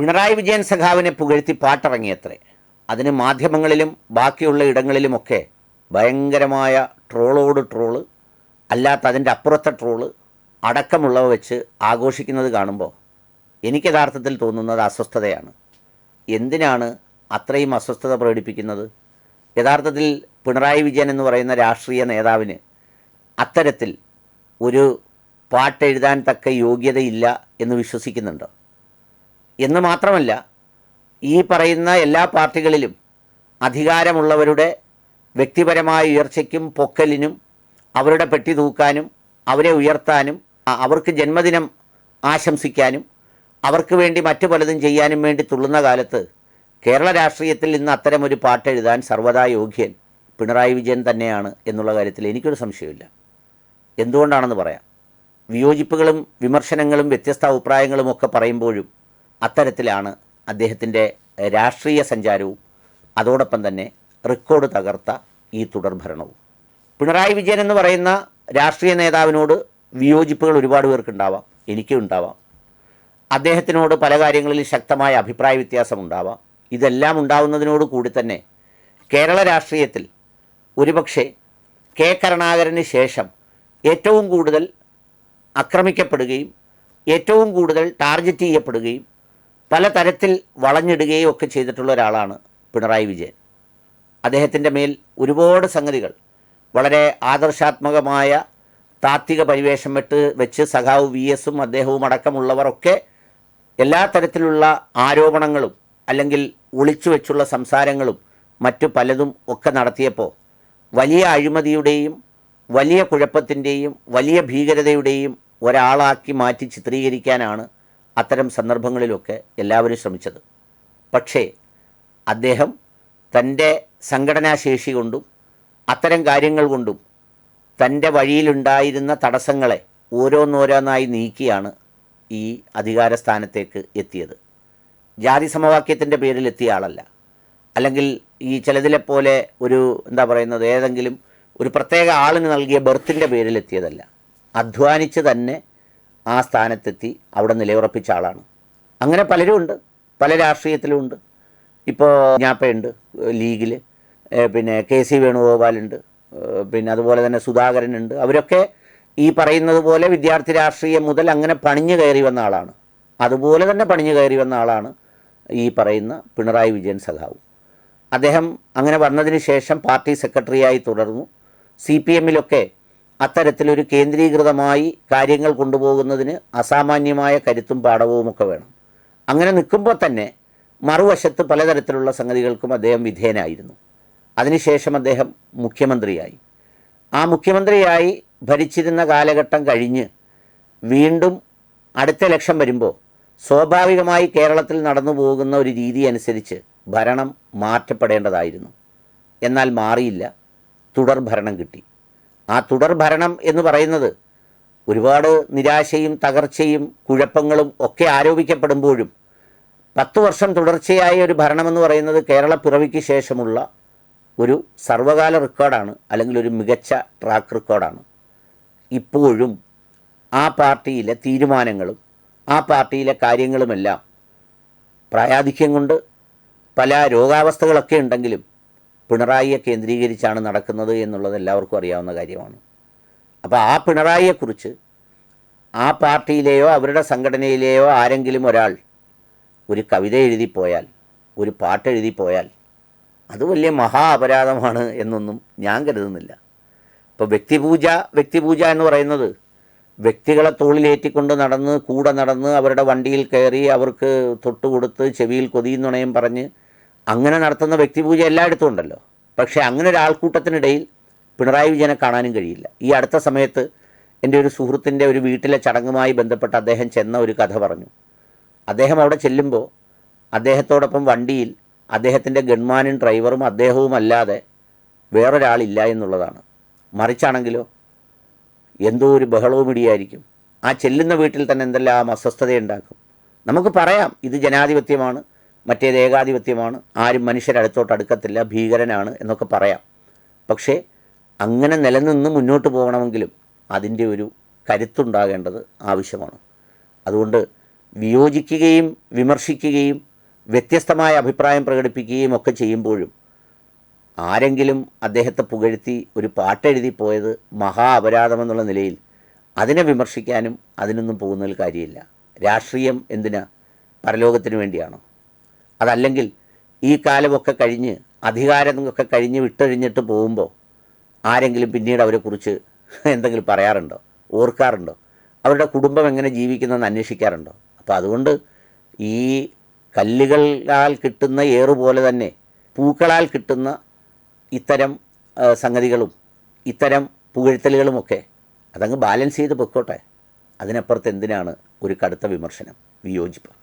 പിണറായി വിജയൻ സഖാവിനെ പുകഴ്ത്തി പാട്ടിറങ്ങിയത്രേ. അതിന് മാധ്യമങ്ങളിലും ബാക്കിയുള്ള ഇടങ്ങളിലുമൊക്കെ ഭയങ്കരമായ ട്രോളോട് ട്രോൾ അല്ലാത്ത അതിന്റെ അപ്പുറത്തെ ട്രോൾ അടക്കമുള്ളവ വെച്ച് ആഘോഷിക്കുന്നത് കാണുമ്പോൾ എനിക്ക് യഥാർത്ഥത്തിൽ തോന്നുന്നത് അസ്വസ്ഥതയാണ്. എന്തിനാണ് അത്രയും അസ്വസ്ഥത പ്രകടിപ്പിക്കുന്നത്? യഥാർത്ഥത്തിൽ പിണറായി വിജയൻ എന്ന് പറയുന്ന രാഷ്ട്രീയ നേതാവിന് അത്തരത്തിൽ ഒരു പാട്ടെഴുതാൻ തക്ക യോഗ്യതയില്ല എന്ന് വിശ്വസിക്കുന്നുണ്ടോ? എന്ന് മാത്രമല്ല ഈ പറയുന്ന എല്ലാ പാർട്ടികളിലും അധികാരമുള്ളവരുടെ വ്യക്തിപരമായ ഉയർച്ചയ്ക്കും പൊക്കലിനും അവരുടെ പെട്ടി തൂക്കാനും അവരെ ഉയർത്താനും അവർക്ക് ജന്മദിനം ആശംസിക്കാനും അവർക്ക് വേണ്ടി മറ്റു പലതും ചെയ്യാനും വേണ്ടി തുള്ളുന്ന കാലത്ത് കേരള രാഷ്ട്രീയത്തിൽ ഇന്ന് അത്തരമൊരു പാട്ടെഴുതാൻ സർവതാ യോഗ്യൻ പിണറായി വിജയൻ തന്നെയാണ് എന്നുള്ള കാര്യത്തിൽ എനിക്കൊരു സംശയമില്ല എന്തുകൊണ്ടാണെന്ന് പറയാം. വിയോജിപ്പുകളും വിമർശനങ്ങളും വ്യത്യസ്ത അഭിപ്രായങ്ങളും ഒക്കെ പറയുമ്പോഴും അത്തരത്തിലാണ് അദ്ദേഹത്തിന്റെ രാഷ്ട്രീയ സഞ്ചാരവും അതോടൊപ്പം തന്നെ റെക്കോർഡ് തകർത്ത ഈ തുടർഭരണവും പിണറായി വിജയൻ എന്ന് പറയുന്ന രാഷ്ട്രീയ നേതാവിനോട് വിയോജിപ്പുകൾ ഒരുപാട് പേർക്കുണ്ടാവാം എനിക്കും ഉണ്ടാവാം. അദ്ദേഹത്തിനോട് പല കാര്യങ്ങളിൽ ശക്തമായ അഭിപ്രായ വ്യത്യാസം ഉണ്ടാവാം. ഇതെല്ലാം ഉണ്ടാവുന്നതിനോട് കൂടി തന്നെ കേരള രാഷ്ട്രീയത്തിൽ ഒരുപക്ഷെ കെ കരുണാകരന് ശേഷം ഏറ്റവും കൂടുതൽ ആക്രമിക്കപ്പെടുകയും ഏറ്റവും കൂടുതൽ ടാർഗറ്റ് ചെയ്യപ്പെടുകയും പലതരത്തിൽ വളഞ്ഞിടുകയും ഒക്കെ ചെയ്തിട്ടുള്ള ഒരാളാണ് പിണറായി വിജയൻ. അദ്ദേഹത്തിന്റെ മേൽ ഒരുപാട് സംഗതികൾ വളരെ ആദർശാത്മകമായ താത്വിക പരിവേഷം വിട്ട് വെച്ച് സഖാവ് വി എസും അദ്ദേഹവും അടക്കമുള്ളവരൊക്കെ എല്ലാ തരത്തിലുള്ള ആരോപണങ്ങളും അല്ലെങ്കിൽ ഒളിച്ചു വെച്ചുള്ള സംസാരങ്ങളും മറ്റു പലതും ഒക്കെ നടത്തിയപ്പോൾ വലിയ അഴിമതിയുടെയും വലിയ കുഴപ്പത്തിന്റെയും വലിയ ഭീകരതയുടെയും ഒരാളാക്കി മാറ്റി ചിത്രീകരിക്കാനാണ് അത്തരം സന്ദർഭങ്ങളിലൊക്കെ എല്ലാവരും ശ്രമിച്ചത്. പക്ഷേ അദ്ദേഹം തന്റെ സംഘടനാശേഷി കൊണ്ടും അത്തരം കാര്യങ്ങൾ കൊണ്ടും തന്റെ വഴിയിലുണ്ടായിരുന്ന തടസ്സങ്ങളെ ഓരോന്നോരോന്നായി നീക്കിയാണ് ഈ അധികാര സ്ഥാനത്തേക്ക് എത്തിയത്. ജാതി സമവാക്യത്തിന്റെ പേരിൽ എത്തിയ ആളല്ല. അല്ലെങ്കിൽ ഈ ചിലതിലെ പോലെ ഒരു എന്താ പറയുന്നത് ഏതെങ്കിലും ഒരു പ്രത്യേക ആളിന് നൽകിയ ബർത്തിന്റെ പേരിൽ എത്തിയതല്ല അധ്വാനിച്ച് തന്നെ ആ സ്ഥാനത്തെത്തി അവിടെ നിലയുറപ്പിച്ച ആളാണ്. അങ്ങനെ പലരും ഉണ്ട്. പല രാഷ്ട്രീയത്തിലും ഉണ്ട്. ഇപ്പോൾ ഞാപ്പയുണ്ട് ലീഗിൽ പിന്നെ കെ സി വേണുഗോപാലുണ്ട് പിന്നെ അതുപോലെ തന്നെ സുധാകരനുണ്ട് അവരൊക്കെ ഈ പറയുന്നത് പോലെ വിദ്യാർത്ഥി രാഷ്ട്രീയം മുതൽ അങ്ങനെ പണിഞ്ഞു കയറി വന്ന ആളാണ്. അതുപോലെ തന്നെ പണിഞ്ഞു കയറി വന്ന ആളാണ് ഈ പറയുന്ന പിണറായി വിജയൻ സഖാവ്. അദ്ദേഹം അങ്ങനെ വന്നതിന് ശേഷം പാർട്ടി സെക്രട്ടറിയായി തുടർന്നു. സി പി എമ്മിലൊക്കെ അത്തരത്തിലൊരു കേന്ദ്രീകൃതമായി കാര്യങ്ങൾ കൊണ്ടുപോകുന്നതിന് അസാമാന്യമായ കരുത്തും പാഠവുമൊക്കെ വേണം. അങ്ങനെ നിൽക്കുമ്പോൾ തന്നെ മറുവശത്ത് പലതരത്തിലുള്ള സംഗതികൾക്കും അദ്ദേഹം വിധേയനായിരുന്നു. അതിനുശേഷം അദ്ദേഹം മുഖ്യമന്ത്രിയായി. ആ മുഖ്യമന്ത്രിയായി ഭരിച്ചിരുന്ന കാലഘട്ടം കഴിഞ്ഞ് വീണ്ടും അടുത്ത ലക്ഷം വരുമ്പോൾ സ്വാഭാവികമായി കേരളത്തിൽ നടന്നു പോകുന്ന ഒരു രീതി അനുസരിച്ച് ഭരണം മാറ്റപ്പെടേണ്ടതായിരുന്നു. എന്നാൽ മാറിയില്ല. തുടർ ഭരണം കിട്ടി. ആ തുടർ ഭരണം എന്ന് പറയുന്നത് ഒരുപാട് നിരാശയും തകർച്ചയും കുഴപ്പങ്ങളും ഒക്കെ ആരോപിക്കപ്പെടുമ്പോഴും പത്ത് വർഷം തുടർച്ചയായ ഒരു ഭരണമെന്ന് പറയുന്നത് കേരള പിറവിക്ക് ശേഷമുള്ള ഒരു സർവകാല റെക്കോർഡാണ് അല്ലെങ്കിൽ ഒരു മികച്ച ട്രാക്ക് റെക്കോർഡാണ്. ഇപ്പോഴും ആ പാർട്ടിയിലെ തീരുമാനങ്ങളും ആ പാർട്ടിയിലെ കാര്യങ്ങളുമെല്ലാം പ്രായാധിക്യം കൊണ്ട് പല രോഗാവസ്ഥകളൊക്കെ ഉണ്ടെങ്കിലും പിണറായിയെ കേന്ദ്രീകരിച്ചാണ് നടക്കുന്നത് എന്നുള്ളത് എല്ലാവർക്കും അറിയാവുന്ന കാര്യമാണ്. അപ്പോൾ ആ പിണറായിയെക്കുറിച്ച് ആ പാർട്ടിയിലെയോ അവരുടെ സംഘടനയിലെയോ ആരെങ്കിലും ഒരാൾ ഒരു കവിത എഴുതിപ്പോയാൽ ഒരു പാട്ട് എഴുതിപ്പോയാൽ അത് വലിയ മഹാ അപരാധമാണ് എന്നൊന്നും ഞാൻ കരുതുന്നില്ല. ഇപ്പോൾ വ്യക്തിപൂജ വ്യക്തിപൂജ എന്ന് പറയുന്നത് വ്യക്തികളെ തോളിലേറ്റിക്കൊണ്ട് നടന്ന് കൂടെ നടന്ന് അവരുടെ വണ്ടിയിൽ കയറി അവർക്ക് തൊട്ടുകൊടുത്ത് ചെവിയിൽ കൊതിയും നുണയും പറഞ്ഞ് അങ്ങനെ നടത്തുന്ന വ്യക്തിപൂജ എല്ലായിടത്തും ഉണ്ടല്ലോ. പക്ഷേ അങ്ങനെ ഒരു ആൾക്കൂട്ടത്തിനിടയിൽ പിണറായി വിജയനെ കാണാനും കഴിയില്ല. ഈ അടുത്ത സമയത്ത് എന്റെ ഒരു സുഹൃത്തിന്റെ ഒരു വീട്ടിലെ ചടങ്ങുമായി ബന്ധപ്പെട്ട് അദ്ദേഹം ചെന്ന ഒരു കഥ പറഞ്ഞു. അദ്ദേഹം അവിടെ ചെല്ലുമ്പോൾ അദ്ദേഹത്തോടൊപ്പം വണ്ടിയിൽ അദ്ദേഹത്തിന്റെ ഗൺമാനും ഡ്രൈവറും അദ്ദേഹവും അല്ലാതെ വേറൊരാളില്ല എന്നുള്ളതാണ്. മറിച്ചാണെങ്കിലോ? എന്തോ ഒരു ബഹളവും ഇടിയായിരിക്കും. ആ ചെല്ലുന്ന വീട്ടിൽ തന്നെ എന്തെല്ലാം അസ്വസ്ഥതയുണ്ടാക്കും. നമുക്ക് പറയാം ഇത് ജനാധിപത്യമാണ്. മറ്റേത് ഏകാധിപത്യമാണ്. ആരും മനുഷ്യരടുത്തോട്ട് അടുക്കത്തില്ല. ഭീകരനാണ് എന്നൊക്കെ പറയാം. പക്ഷേ അങ്ങനെ നിലനിന്ന് മുന്നോട്ട് പോകണമെങ്കിലും അതിന്റെ ഒരു കരുത്തുണ്ടാകേണ്ടത് ആവശ്യമാണ്. അതുകൊണ്ട് വിയോജിക്കുകയും വിമർശിക്കുകയും വ്യത്യസ്തമായ അഭിപ്രായം പ്രകടിപ്പിക്കുകയും ഒക്കെ ചെയ്യുമ്പോഴും ആരെങ്കിലും അദ്ദേഹത്തെ പുകഴ്ത്തി ഒരു പാട്ടെഴുതി പോയത് മഹാ അപരാധമെന്നുള്ള നിലയിൽ അതിനെ വിമർശിക്കാനും അതിനൊന്നും പോകുന്നതിൽ കാര്യമില്ല. രാഷ്ട്രീയം എന്തിനാ? പരലോകത്തിന് വേണ്ടിയാണോ? അതല്ലെങ്കിൽ ഈ കാലമൊക്കെ കഴിഞ്ഞ് അധികാരമൊക്കെ കഴിഞ്ഞ് വിട്ടൊഴിഞ്ഞിട്ട് പോകുമ്പോൾ ആരെങ്കിലും പിന്നീട് അവരെക്കുറിച്ച് എന്തെങ്കിലും പറയാറുണ്ടോ? ഓർക്കാറുണ്ടോ? അവരുടെ കുടുംബം എങ്ങനെ ജീവിക്കുന്നതെന്ന് അന്വേഷിക്കാറുണ്ടോ? അപ്പോൾ അതുകൊണ്ട് ഈ കല്ലുകളാൽ കിട്ടുന്ന ഏറുപോലെ തന്നെ പൂക്കളാൽ കിട്ടുന്ന ഇത്തരം സംഗതികളും ഇത്തരം പുകഴ്ത്തലുകളുമൊക്കെ അതങ്ങ് ബാലൻസ് ചെയ്ത് പൊക്കോട്ടെ. അതിനപ്പുറത്ത് എന്തിനാണ് ഒരു കടുത്ത വിമർശനം? വിയോജിപ്പ്.